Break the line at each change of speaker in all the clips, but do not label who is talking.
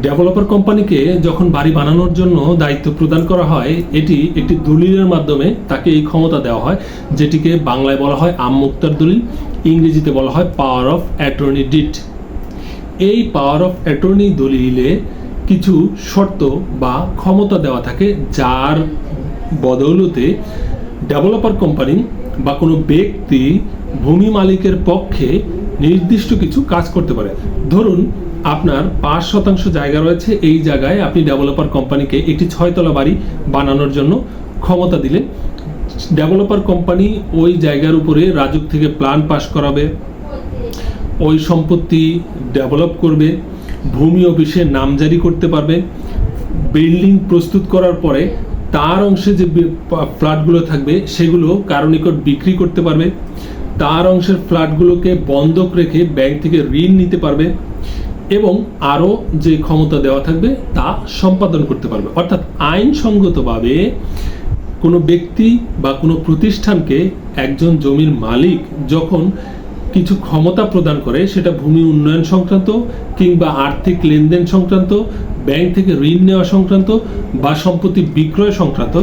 Developer কোম্পানিকে যখন বাড়ি বানানোর জন্য দায়িত্ব প্রদান করা হয়, এটি একটি দলিলের মাধ্যমে তাকে এই ক্ষমতা দেওয়া হয়, যেটিকে বাংলায় বলা হয় আমমুক্তার দলিল, ইংরেজিতে বলা হয় পাওয়ার অফ অ্যাটর্নি ডিট এই পাওয়ার অফ অ্যাটর্নি দলিলে কিছু শর্ত বা ক্ষমতা দেওয়া থাকে, যার বদৌলতে ডেভেলপার কোম্পানি বা কোনো ব্যক্তি ভূমি মালিকের পক্ষে নির্দিষ্ট কিছু কাজ করতে পারে। ধরুন আপনার পাঁচ শতাংশ জায়গা রয়েছে, এই জায়গায় আপনি ডেভেলপার কোম্পানিকে একটি ছয়তলা বাড়ি বানানোর জন্য ক্ষমতা দিলেন। ডেভেলপার কোম্পানি ওই জায়গার উপরে রাজুক থেকে প্ল্যান পাস করাবে, ওই সম্পত্তি ডেভেলপ করবে, ভূমি অফিসে নামজারি করতে পারবে বিল্ডিং প্রস্তুত করার পরে তার অংশে যে ফ্ল্যাটগুলো থাকবে, সেগুলো কারও নিকট বিক্রি করতে পারবে। তার অংশের ফ্ল্যাটগুলোকে বন্ধক রেখে ব্যাংক থেকে ঋণ নিতে পারবে। এবং আরও যে ক্ষমতা দেওয়া থাকবে তা সম্পাদন করতে পারবে। অর্থাৎ আইনসঙ্গতভাবে কোনো ব্যক্তি বা কোনো প্রতিষ্ঠানকে একজন জমির মালিক যখন কিছু ক্ষমতা প্রদান করে, সেটা ভূমি উন্নয়ন সংক্রান্ত কিংবা আর্থিক লেনদেন সংক্রান্ত, ব্যাংক থেকে ঋণ নেওয়া সংক্রান্ত বা সম্পত্তি বিক্রয় সংক্রান্ত,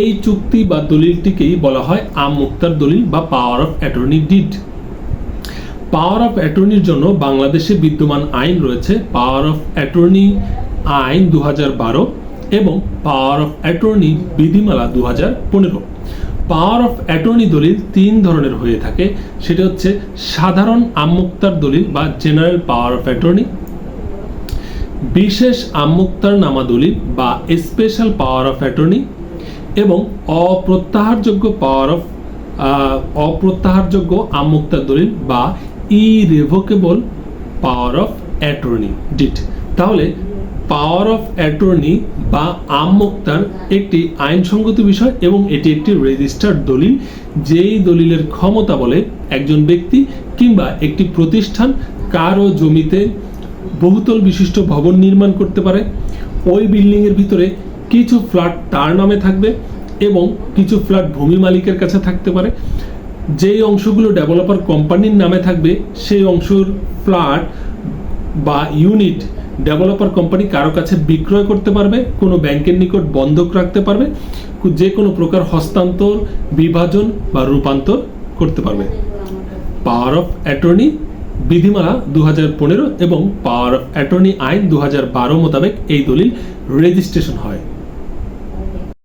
এই চুক্তি বা দলিলটিকেই বলা হয় আমুক্তার দলিল বা power of attorney deed power of অ্যাটর্নির জন্য বাংলাদেশে বিদ্যমান আইন রয়েছে পাওয়ার অফ অ্যাটর্নি আইন দু এবং পাওয়ার অফ অ্যাটর্নি বিধিমালা দু হাজার পনেরো। পাওয়ার অফ অ্যাটর্নি দলিল তিন ধরনের হয়ে থাকে। সেটা হচ্ছে সাধারণ আমুক্তার দলিল বা জেনারেল পাওয়ার অফ অ্যাটর্নি বিশেষ আমুক্তার নামা দলিল বা স্পেশাল পাওয়ার অফ অ্যাটর্নি এবং অপ্রত্যাহারযোগ্য পাওয়ার অফ অপ্রত্যাহারযোগ্য আমুক্তার দলিল বা ইরেভোকেবল পাওয়ার অফ অ্যাটর্নি ডিট তাহলে পাওয়ার অফ অ্যাটর্নি বা আমুক্তার একটি আইনসঙ্গত বিষয় এবং এটি একটি রেজিস্টার্ড দলিল, যেই দলিলের ক্ষমতা বলে একজন ব্যক্তি কিংবা একটি প্রতিষ্ঠান কারও জমিতে বহুতল বিশিষ্ট ভবন নির্মাণ করতে পারে, ওই বিল্ডিংয়ের ভিতরে কিছু ফ্ল্যাট তার নামে থাকবে এবং কিছু ফ্ল্যাট ভূমি মালিকের কাছে থাকতে পারে যেই অংশগুলো ডেভেলপার কোম্পানির নামে থাকবে, সেই অংশের ফ্ল্যাট বা ইউনিট ডেভেলপার কোম্পানি কারও কাছে বিক্রয় করতে পারবে, কোনো ব্যাংকের নিকট বন্ধক রাখতে পারবে, যে কোনো প্রকার হস্তান্তর, বিভাজন বা রূপান্তর করতে পারবে। পাওয়ার অফ অ্যাটর্নি বিধিমালা দু পনেরো এবং পাওয়ার অ্যাটর্নি আইন দু বারো মোতাবেক এই দলিল রেজিস্ট্রেশন হয়।